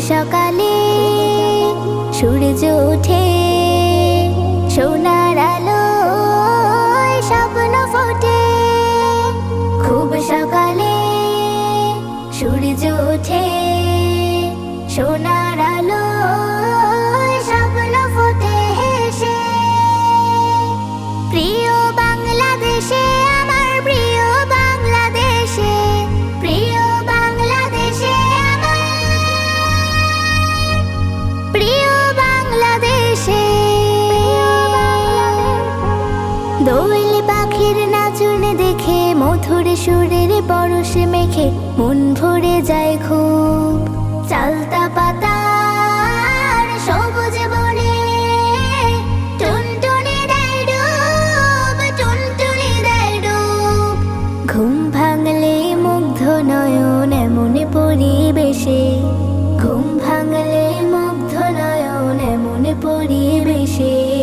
সকালে সূর্য ওঠে, সোনার আলো স্বপ্ন ফোটে। খুব সকালে সূর্য ওঠে, সোনার আলো স্বপ্ন ফোটে। হেসে, প্রিয় দোয়েল পাখির নাচন দেখে, মধুর সুরের পরশ মেখে, মন ভরে যায় খুব। চালতা পাতার সবুজ ঘুম ভাঙলে মুগ্ধ নয়ন এমন পরিবেশে, ঘুম ভাঙলে মুগ্ধ নয়ন পরিবেশে।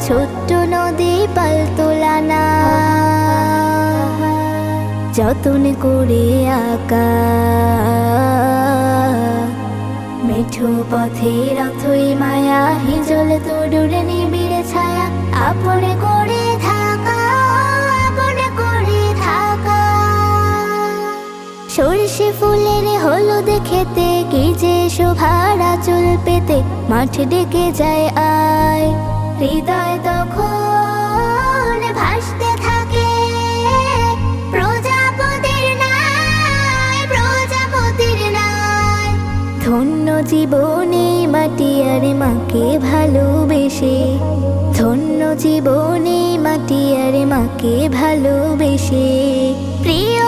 ছোট্ট নদী পালতোলানা যতন করে আঁকা। মিঠু পথে রথই মায়া, হিজল তরুর নিবিড় ছায়া। আপনে করে থাকা করে থাকা। সর্ষে ফুলের হলুদ খেতে, কি যে শোভারা চুল পেতে, মাঠ ডেকে যায় আয়। হৃদয় তখন ভাসতে থাকে। প্রজাপতির নাই প্রজাপতির নাই ধন্য জীবনে মাটি আর মাকে ভালোবেসে। ধন্য জীবনে মাটি আর মাকে ভালোবেসে। প্রিয়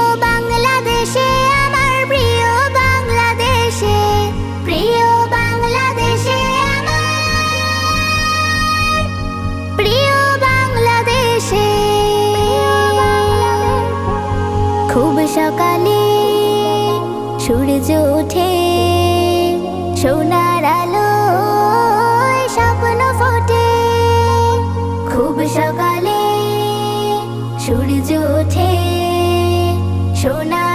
সকালে সূর্য ওঠে সোনার আলো স্বপ্ন ফোটে। খুব সকালে সূর্য ওঠে সোনা